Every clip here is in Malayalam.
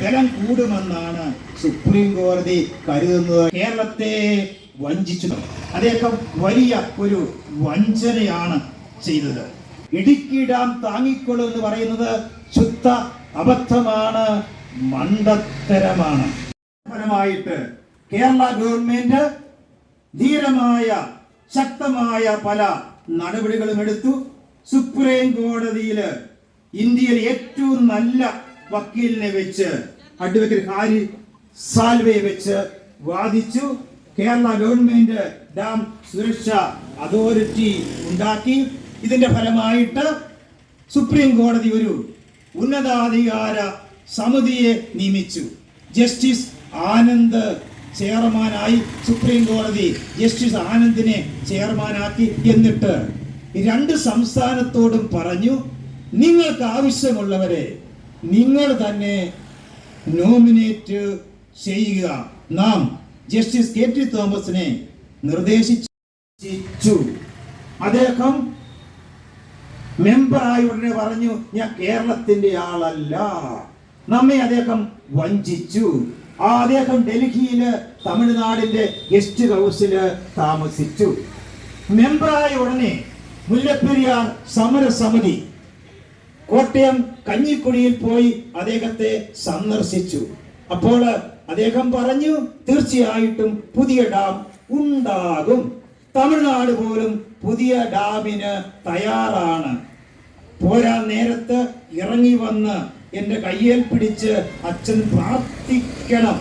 ബലം കൂടുമെന്നാണ് സുപ്രീം കോടതി കരുതുന്നത്. കേരളത്തെ വഞ്ചിച്ചു അദ്ദേഹം വലിയ ഒരു വഞ്ചനയാണ് ചെയ്തത്. ഇടുക്കി ഡാം താങ്ങിക്കൊള്ളു എന്ന് പറയുന്നത് ശുദ്ധ അബദ്ധമാണ് മണ്ടത്തരമാണ്. ഫലമായിട്ട് കേരള ഗവൺമെന്റ് ധീരമായ ശക്തമായ പല നടപടികളും എടുത്തു. സുപ്രീം കോടതിയിൽ ഇന്ത്യയിൽ ഏറ്റവും നല്ല വക്കീലിനെ വെച്ച് അഡ്വക്കേറ്റ് ഹാരി സാൽവയെ വെച്ച് വാദിച്ചു. കേരള ഗവൺമെന്റ് ഡാം സുരക്ഷ അതോറിറ്റി ഉണ്ടാക്കി. ഇതിന്റെ ഫലമായിട്ട് സുപ്രീം കോടതി ഒരു ഉന്നതാധികാര സമിതിയെ നിയമിച്ചു. ജസ്റ്റിസ് ആനന്ദ് ചെയർമാനായി സുപ്രീം കോടതി ജസ്റ്റിസ് ആനന്ദിനെ ചെയർമാനാക്കി എന്നിട്ട് രണ്ട് സംസ്ഥാനത്തോടും പറഞ്ഞു നിങ്ങൾക്ക് ആവശ്യമുള്ളവരെ നിങ്ങൾ തന്നെ നോമിനേറ്റ് ചെയ്യുക. നാം ജസ്റ്റിസ് കെ ടി തോമസിനെ നിർദ്ദേശിച്ചു. അദ്ദേഹം മെമ്പറായി ഉടനെ പറഞ്ഞു ഞാൻ കേരളത്തിന്റെ ആളല്ല. നമ്മെ അദ്ദേഹം വഞ്ചിച്ചു. ആ അദ്ദേഹം ഡൽഹിയിൽ തമിഴ്നാടിന്റെ ഗസ്റ്റ് ഹൗസിൽ താമസിച്ചു. മെമ്പറായ ഉടനെ മുല്ലപ്പെരിയാർ സമരസമിതി കോട്ടയം കഞ്ഞിക്കുടിയിൽ പോയി അദ്ദേഹത്തെ സന്ദർശിച്ചു. അപ്പോൾ അദ്ദേഹം പറഞ്ഞു തീർച്ചയായിട്ടും പുതിയ ഡാം ഉണ്ടാകും. തമിഴ്നാട് പോലും പുതിയ ഡാമിന് തയ്യാറാണ്. പോരാ നേരത്ത് ഇറങ്ങി വന്ന് എന്റെ കയ്യിൽ പിടിച്ച് അച്ഛൻ പ്രാർത്ഥിക്കണം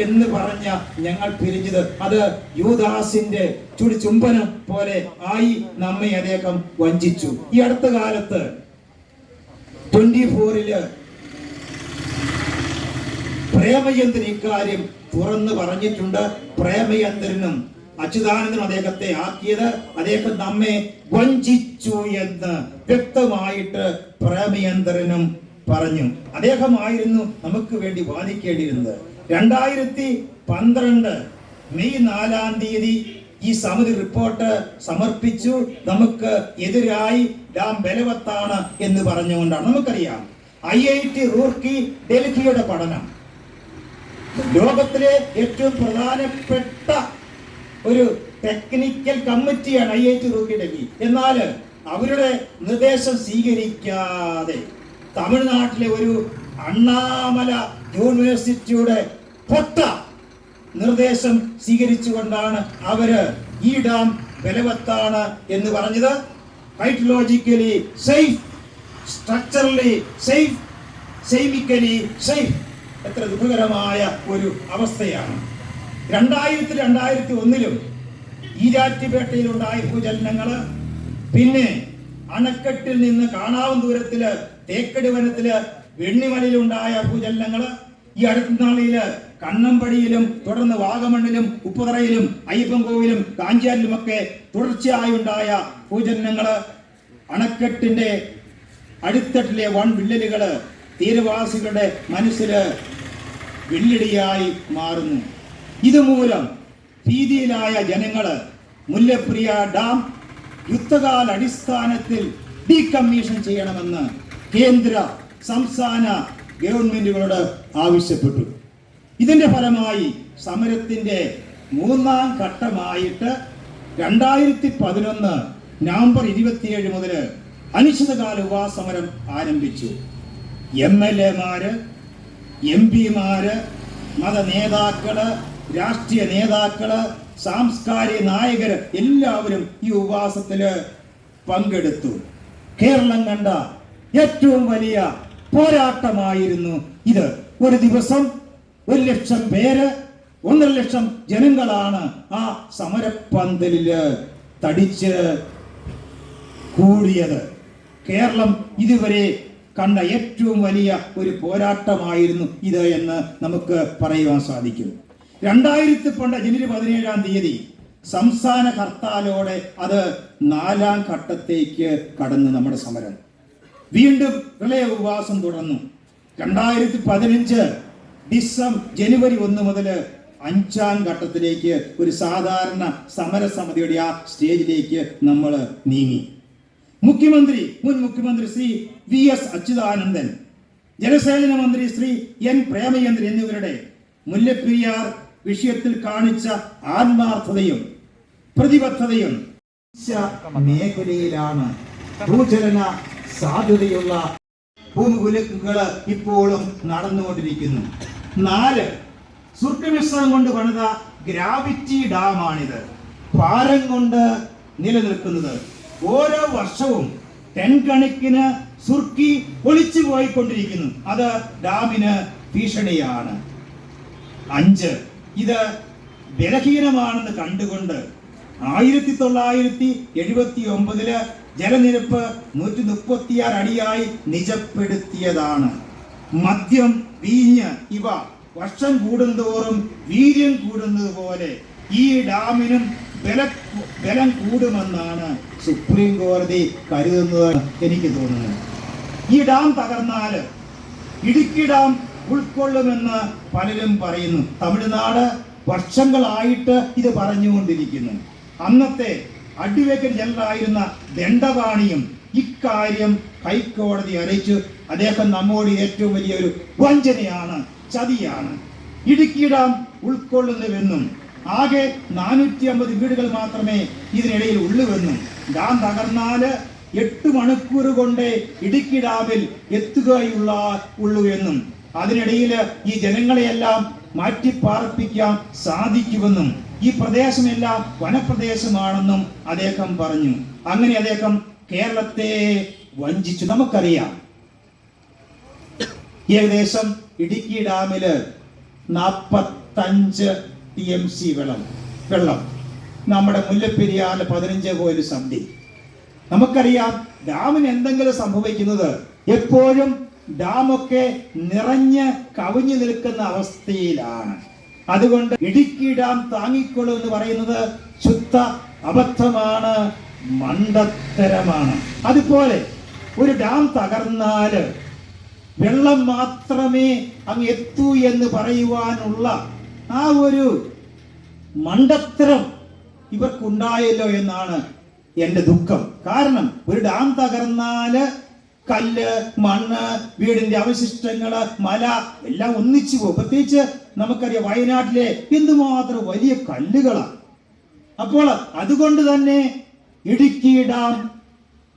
എന്ന് പറഞ്ഞ ഞങ്ങൾ പിരിഞ്ഞത്. അത് യൂദാസിന്റെ ചുടി ചുംബനം പോലെ ആയി നമ്മെ അദ്ദേഹം വഞ്ചിച്ചു. ഈ അടുത്ത കാലത്ത് ട്വന്റി ഫോറിൽ പ്രേമചന്ദ്രൻ ഇക്കാര്യം തുറന്ന് പറഞ്ഞിട്ടുണ്ട്. പ്രേമചന്ദ്രനും അച്യുതാനന്ദനും അദ്ദേഹത്തെ ആക്കിയത്. അദ്ദേഹം നമ്മെ വഞ്ചിച്ചു എന്ന് വ്യക്തമായിട്ട് പ്രേമചന്ദ്രനും പറഞ്ഞു. അദ്ദേഹമായിരുന്നു നമുക്ക് വേണ്ടി വാദിക്കേണ്ടിയിരുന്നത്. രണ്ടായിരത്തി പന്ത്രണ്ട് മെയ് നാലാം തീയതി ഈ സമിതി റിപ്പോർട്ട് സമർപ്പിച്ചു. നമുക്ക് എതിരായി ഡാം ബലവത്താണ് എന്ന് പറഞ്ഞുകൊണ്ടാണ്. നമുക്കറിയാം ഐ ഐ ടി റൂർക്കി ഡൽഹിയുടെ പഠനം. ലോകത്തിലെ ഏറ്റവും പ്രധാനപ്പെട്ട ഒരു ടെക്നിക്കൽ കമ്മിറ്റിയാണ് I I T Roorkee Delhi. എന്നാൽ അവരുടെ നിർദ്ദേശം സ്വീകരിക്കാതെ തമിഴ്നാട്ടിലെ ഒരു അണ്ണാമല യൂണിവേഴ്സിറ്റിയുടെ പൊട്ട നിർദ്ദേശം സ്വീകരിച്ചുകൊണ്ടാണ് അവർ ഈ ഡാം ബലവത്താണ് എന്ന് പറഞ്ഞത്. Hydrologically safe structurally safe seismically safe എത്ര ദുഃഖകരമായ ഒരു അവസ്ഥയാണ്. രണ്ടായിരത്തി രണ്ടായിരത്തി ഒന്നിലും ഈരാറ്റുപേട്ടയിലുണ്ടായ ഭൂചലനങ്ങൾ പിന്നെ അണക്കെട്ടിൽ നിന്ന് കാണാവുന്ന ദൂരത്തിൽ തേക്കടി വനത്തിൽ വെണ്ണിമലയിലുണ്ടായ ഭൂചലനങ്ങൾ ഈ അടുത്ത നാളിൽ കണ്ണമ്പടിയിലും തുടർന്ന് വാഗമണ്ണിലും ഉപ്പുതറയിലും അയ്യപ്പൻകോവിലും കാഞ്ചാലിലുമൊക്കെ തുടർച്ചയായുണ്ടായ ഭൂചലനങ്ങൾ അണക്കെട്ടിന്റെ അടിത്തട്ടിലെ വൺ വിള്ളലുകൾ തീരവാസികളുടെ മനസ്സിൽ വെള്ളിടിയായി മാറുന്നു. ഇതുമൂലം ഭീതിയിലായ ജനങ്ങൾ മുല്ലപ്രിയ ഡാം യുദ്ധകാല അടിസ്ഥാനത്തിൽ ഡീകമ്മീഷൻ ചെയ്യണമെന്ന് കേന്ദ്ര സംസ്ഥാന ഗവൺമെന്റുകളോട് ആവശ്യപ്പെട്ടു. ഇതിന്റെ ഫലമായി സമരത്തിന്റെ മൂന്നാം ഘട്ടമായിട്ട് രണ്ടായിരത്തി പതിനൊന്ന് നവംബർ ഇരുപത്തിയേഴ് മുതൽ അനിശ്ചിതകാല ഉപവാസമരം ആരംഭിച്ചു. എം എൽ എമാര് എം പിമാര് മത നേതാക്കൾ രാഷ്ട്രീയ നേതാക്കൾ സാംസ്കാരിക നായകര് എല്ലാവരും ഈ ഉപവാസത്തിൽ പങ്കെടുത്തു. കേരളം കണ്ട ഏറ്റവും വലിയ പോരാട്ടമായിരുന്നു ഇത്. ഒരു ദിവസം ഒരു ലക്ഷം പേര് ഒന്നര ലക്ഷം ജനങ്ങളാണ് ആ സമരപ്പന്തലിൽ തടിച്ച് കൂടിയത്. കേരളം ഇതുവരെ കണ്ട ഏറ്റവും വലിയ ഒരു പോരാട്ടമായിരുന്നു ഇത് എന്ന് നമുക്ക് പറയുവാൻ സാധിക്കും. രണ്ടായിരത്തി പണ്ട് ജനുവരി പതിനേഴാം തീയതി സംസ്ഥാന ഹർത്താലോടെ അത് നാലാം ഘട്ടത്തേക്ക് കടന്നു നമ്മുടെ സമരം. വീണ്ടും പ്രളയ ഉപവാസം തുടർന്നു. രണ്ടായിരത്തി പതിനഞ്ച് ഡിസം ജനുവരി ഒന്ന് മുതൽ അഞ്ചാം ഘട്ടത്തിലേക്ക് ഒരു സാധാരണ സമരസമിതിയുടെ ആ സ്റ്റേജിലേക്ക് നമ്മൾ നീങ്ങി. മുഖ്യമന്ത്രി മുൻ മുഖ്യമന്ത്രി ശ്രീ വി എസ് അച്യുതാനന്ദൻ ജലസേചന മന്ത്രി ശ്രീ എൻ പ്രേമചന്ദ്രൻ എന്നിവരുടെ മുല്ലപ്പെരിയാർ വിഷയത്തിൽ കാണിച്ച ആത്മാർത്ഥതയും പ്രതിബദ്ധതയും മേഖലയിലാണ് ഭൂചലന സാധ്യതയുള്ള ഭൂമികുലുക്കുകൾ ഇപ്പോഴും നടന്നുകൊണ്ടിരിക്കുന്നു. നാല്. സുർക്കമിശ്രം കൊണ്ട് പണിത ഗ്രാവിറ്റി ഡാമാണിത്. ഭാരം കൊണ്ട് നിലനിൽക്കുന്നത്. ഓരോ വർഷവും ടെൻ കണക്കിന് സുർക്കി ഒളിച്ചു പോയിക്കൊണ്ടിരിക്കുന്നു. അത് ഡാമിന് ഭീഷണിയാണ്. അഞ്ച്. ഇത് ബലഹീനമാണെന്ന് കണ്ടുകൊണ്ട് ആയിരത്തി തൊള്ളായിരത്തി എഴുപത്തി ഒമ്പതിൽ ജലനിരപ്പ് നൂറ്റി മുപ്പത്തിയാറ് അടിയായി നിജപ്പെടുത്തിയതാണ്. മദ്യം വീഞ്ഞ് ഇവ വർഷം കൂടുന്തോറും വീര്യം കൂടുന്നത് പോലെ ഈ ഡാമിനും ബല ബലം കൂടുമെന്നാണ് സുപ്രീം കോടതി കരുതുന്നത് എനിക്ക് തോന്നുന്നത്. ഈ ഡാം തകർന്നാൽ ഇടുക്കി ഡാം ഉൾക്കൊള്ളുമെന്ന് പലരും പറയുന്നു. തമിഴ്നാട് വർഷങ്ങളായിട്ട് ഇത് പറഞ്ഞുകൊണ്ടിരിക്കുന്നു. അന്നത്തെ അഡ്വക്കേറ്റ് ജനറലായിരുന്ന ദണ്ഡപാണിയും ഇക്കാര്യം ഹൈക്കോടതി അറിയിച്ചു. അദ്ദേഹം നമ്മോട് ഏറ്റവും വലിയ ഒരു വഞ്ചനയാണ് ചതിയാണ്. ഇടുക്കിയിടാം ഉൾക്കൊള്ളുന്നുവെന്നും ആകെ നാനൂറ്റി അമ്പത് വീടുകൾ മാത്രമേ ഇതിനിടയിൽ ഉള്ളുവെന്നും. ഡാം തകർന്നാൽ എട്ട് മണിക്കൂർ കൊണ്ട് ഇടുക്കി ഡാമിൽ എത്തുകയുള്ള ഉള്ളൂ എന്നും അതിനിടയിൽ ഈ ജനങ്ങളെയെല്ലാം മാറ്റിപ്പാർപ്പിക്കാൻ സാധിക്കുമെന്നും ഈ പ്രദേശമെല്ലാം വനപ്രദേശമാണെന്നും അദ്ദേഹം പറഞ്ഞു. അങ്ങനെ അദ്ദേഹം കേരളത്തെ വഞ്ചിച്ചു. നമുക്കറിയാം ഏകദേശം ഇടുക്കി ഡാമിൽ നാപ്പത്തഞ്ച് ടി എം സി വെള്ളം വെള്ളം. നമ്മുടെ മുല്ലപ്പെരിയാറിൽ പതിനഞ്ച് പോയിന്റ് സന്ധി നമുക്കറിയാം ഡാമിന് എന്തെങ്കിലും സംഭവിക്കുന്നത് എപ്പോഴും ഡാമൊക്കെ നിറഞ്ഞ് കവിഞ്ഞു നിൽക്കുന്ന അവസ്ഥയിലാണ്. അതുകൊണ്ട് ഇടുക്കി ഡാം താങ്ങിക്കൊള്ളു എന്ന് പറയുന്നത് ശുദ്ധ അബദ്ധമാണ് മണ്ടത്തരമാണ്. അതുപോലെ ഒരു ഡാം തകർന്നാൽ വെള്ളം മാത്രമേ അങ്ങ് എത്തൂ എന്ന് പറയുവാനുള്ള ആ ഒരു മണ്ടത്തരം ഇവർക്കുണ്ടായല്ലോ എന്നാണ് എന്റെ ദുഃഖം. കാരണം ഒരു ഡാം തകർന്നാൽ കല്ല് മണ്ണ് വീടിന്റെ അവശിഷ്ടങ്ങൾ മല എല്ലാം ഒന്നിച്ചു പോകും. പ്രത്യേകിച്ച് നമുക്കറിയാം വയനാട്ടിലെ എന്തുമാത്രം വലിയ കല്ലുകളാണ് അപ്പോൾ അതുകൊണ്ട് തന്നെ ഇടുക്കി ഡാം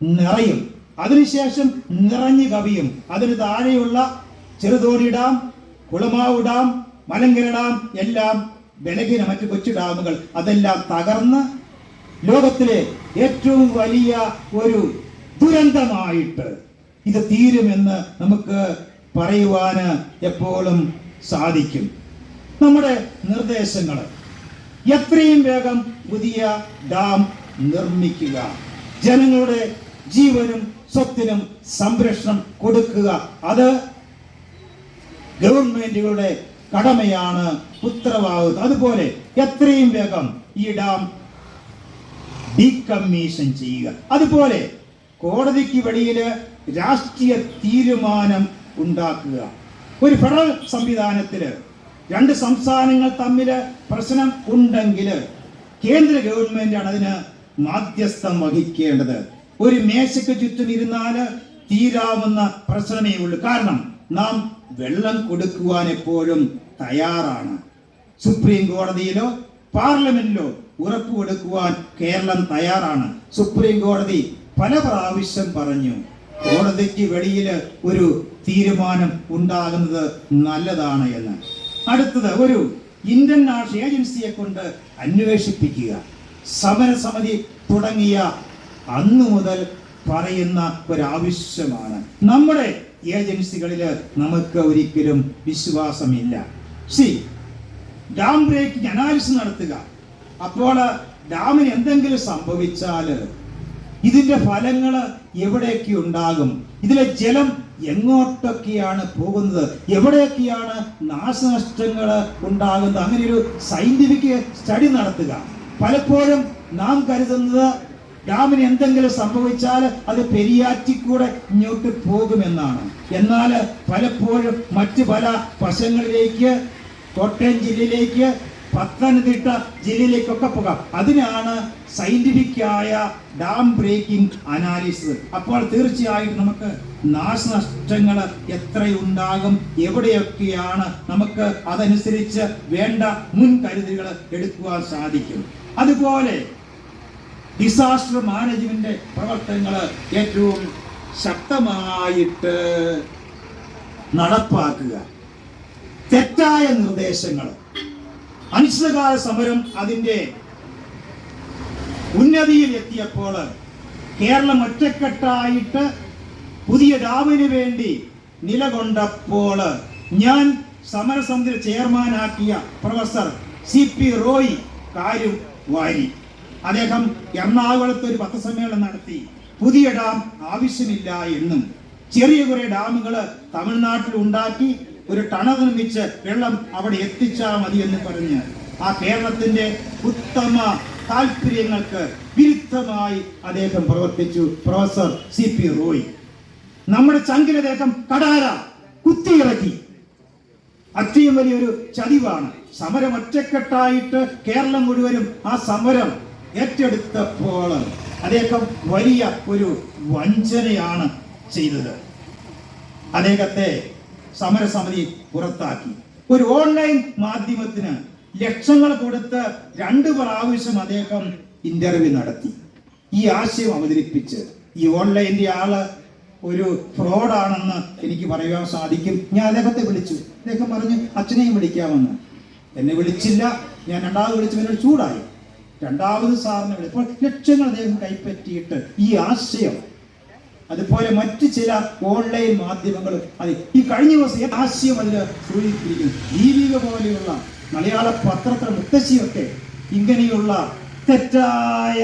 നിറയും. അതിനുശേഷം നിറഞ്ഞു കവിയും. അതിന് താഴെയുള്ള Cheruthoni dam Kulamavu dam Malankara dam എല്ലാം വിളകിന മറ്റു കൊച്ചു ഡാമുകൾ. അതെല്ലാം തകർന്ന് ലോകത്തിലെ ഏറ്റവും വലിയ ഒരു ദുരന്തമായിട്ട് ഇത് തീരുമെന്ന് നമുക്ക് പറയുവാന് എപ്പോഴും സാധിക്കും. നമ്മുടെ നിർദ്ദേശങ്ങൾ. എത്രയും വേഗം പുതിയ ഡാം നിർമ്മിക്കുക. ജനങ്ങളുടെ ജീവനും സ്വത്തിനും സംരക്ഷണം കൊടുക്കുക. അത് ഗവൺമെന്റുകളുടെ കടമയാണ് ഉത്തരവാദിത്വം. അതുപോലെ എത്രയും വേഗം ഈ ഡാം ഡീകമ്മീഷൻ ചെയ്യുക. അതുപോലെ കോടതിക്ക് വെളിയിൽ രാഷ്ട്രീയ തീരുമാനം ഉണ്ടാക്കുക. ഒരു ഫെഡറൽ സംവിധാനത്തിൽ രണ്ട് സംസ്ഥാനങ്ങൾ തമ്മിൽ പ്രശ്നം ഉണ്ടെങ്കിൽ കേന്ദ്ര ഗവൺമെന്റാണ് അതിന് മാധ്യസ്ഥം വഹിക്കേണ്ടത്. ഒരു മേശയ്ക്ക് ചുറ്റും ഇരുന്നാൽ തീരാവുന്ന പ്രശ്നമേ ഉള്ളൂ. കാരണം നാം വെള്ളം കൊടുക്കുവാൻ എപ്പോഴും തയ്യാറാണ്. സുപ്രീം കോടതിയിലോ പാർലമെന്റിലോ ഉറപ്പ് കൊടുക്കുവാൻ കേരളം തയ്യാറാണ്. സുപ്രീം കോടതി പല പ്രാവശ്യം പറഞ്ഞു കോടതിക്ക് വെളിയിൽ ഒരു തീരുമാനം ഉണ്ടാകുന്നത് നല്ലതാണ് എന്ന്. അടുത്തത് ഒരു ഇന്ത്യൻ നാഷണൽ ഏജൻസിയെ കൊണ്ട് അന്വേഷിപ്പിക്കുക. സമരസമിതി തുടങ്ങിയ അന്നു മുതൽ പറയുന്ന ഒരാവശ്യമാണ്. നമ്മുടെ ഏജൻസികളിൽ നമുക്ക് ഒരിക്കലും വിശ്വാസമില്ല. സി ഡാം ബ്രേക്കിംഗ് അനാലിസിസ് നടത്തുക. അപ്പോൾ ഡാമിന് എന്തെങ്കിലും സംഭവിച്ചാൽ ഇതിന്റെ ഫലങ്ങൾ എവിടെയൊക്കെ ഉണ്ടാകും? ഇതിലെ ജലം എങ്ങോട്ടൊക്കെയാണ് പോകുന്നത്? എവിടെയൊക്കെയാണ് നാശനഷ്ടങ്ങൾ ഉണ്ടാകുന്നത്? അങ്ങനെ ഒരു സയന്റിഫിക് സ്റ്റഡി നടത്തുക. പലപ്പോഴും നാം കരുതുന്നത് ഡാമിന് എന്തെങ്കിലും സംഭവിച്ചാൽ അത് പെരിയാറ്റിക്കൂടെ ഇങ്ങോട്ട് പോകുമെന്നാണ്. എന്നാൽ പലപ്പോഴും മറ്റു പല വശങ്ങളിലേക്ക് കോട്ടയം ജില്ലയിലേക്ക് പത്തനംതിട്ട ജില്ലയിലേക്കൊക്കെ പോകാം. അതിനാണ് സയന്റിഫിക്കായ ഡാം ബ്രേക്കിംഗ് അനാലിസിസ് അപ്പോൾ തീർച്ചയായും നമുക്ക് നാശനഷ്ടങ്ങൾ എത്രയുണ്ടാകും എവിടെയൊക്കെയാണ് നമുക്ക് അതനുസരിച്ച് വേണ്ട മുൻകരുതലുകൾ എടുക്കുവാൻ സാധിക്കും. അതുപോലെ ഡിസാസ്റ്റർ മാനേജ്മെന്റ് പ്രവർത്തനങ്ങൾ ഏറ്റവും ശക്തമായിട്ട് നടപ്പാക്കുക. തെറ്റായ നിർദ്ദേശങ്ങൾ. അനിശ്ചിതകാല സമരം അതിന്റെ ഉന്നതിയിൽ എത്തിയപ്പോൾ കേരളം ഒറ്റക്കെട്ടായിട്ട് പുതിയ ഡാമിന് വേണ്ടി നിലകൊണ്ടപ്പോൾ ഞാൻ സമരസമിതി ചെയർമാനാക്കിയ പ്രൊഫസർ സി പി റോയ് കാര്യം വാരി. അദ്ദേഹം എറണാകുളത്ത് ഒരു പത്രസമ്മേളനം നടത്തി. പുതിയ ഡാം ആവശ്യമില്ല എന്നും ചെറിയ കുറെ ഡാമുകൾ തമിഴ്നാട്ടിൽ ഉണ്ടാക്കി ഒരു ടണ നിർമ്മിച്ച് വെള്ളം അവിടെ എത്തിച്ചാൽ മതി എന്ന് പറഞ്ഞ് ആ കേരളത്തിന്റെ ഉത്തമ താല്പര്യങ്ങൾക്ക് വിരുദ്ധമായി അദ്ദേഹം പ്രവർത്തിച്ചു. Professor C P Roy. നമ്മുടെ ചങ്കിലെ അദ്ദേഹം കടാര കുത്തിയിറക്കി അത്രയും വലിയൊരു ചതിവാണ്. സമരം ഒറ്റക്കെട്ടായിട്ട് കേരളം മുഴുവനും ആ സമരം ഏറ്റെടുത്തപ്പോൾ അദ്ദേഹം വലിയ ഒരു വഞ്ചനയാണ് ചെയ്തത്. അദ്ദേഹത്തെ സമരസമിതി പുറത്താക്കി. ഒരു ഓൺലൈൻ മാധ്യമത്തിന് ലക്ഷങ്ങൾ കൊടുത്ത് രണ്ട് പ്രാവശ്യം അദ്ദേഹം ഇന്റർവ്യൂ നടത്തി. ഈ ആശയം അവതരിപ്പിച്ച് ഈ ഓൺലൈന്റെ ആൾ ഒരു ഫ്രോഡാണെന്ന് എനിക്ക് പറയാൻ സാധിക്കും. ഞാൻ അദ്ദേഹത്തെ വിളിച്ചു. അദ്ദേഹം പറഞ്ഞു അച്ഛനെയും വിളിക്കാമെന്ന്. എന്നെ വിളിച്ചില്ല. ഞാൻ രണ്ടാമത് വിളിച്ചു എന്നോട് ചൂടായി. രണ്ടാമത് സാറിന് ഇപ്പോൾ ലക്ഷങ്ങൾ അദ്ദേഹം കൈപ്പറ്റിയിട്ട് ഈ ആശയം. അതുപോലെ മറ്റ് ചില ഓൺലൈൻ മാധ്യമങ്ങളും അതെ ഈ കഴിഞ്ഞ ദിവസം ആശയം അതിൽ സൂചിപ്പിക്കുന്നു ദീപിക പോലെയുള്ള മലയാള പത്രത്തിലെ മുത്തശ്ശിയൊക്കെ ഇങ്ങനെയുള്ള തെറ്റായ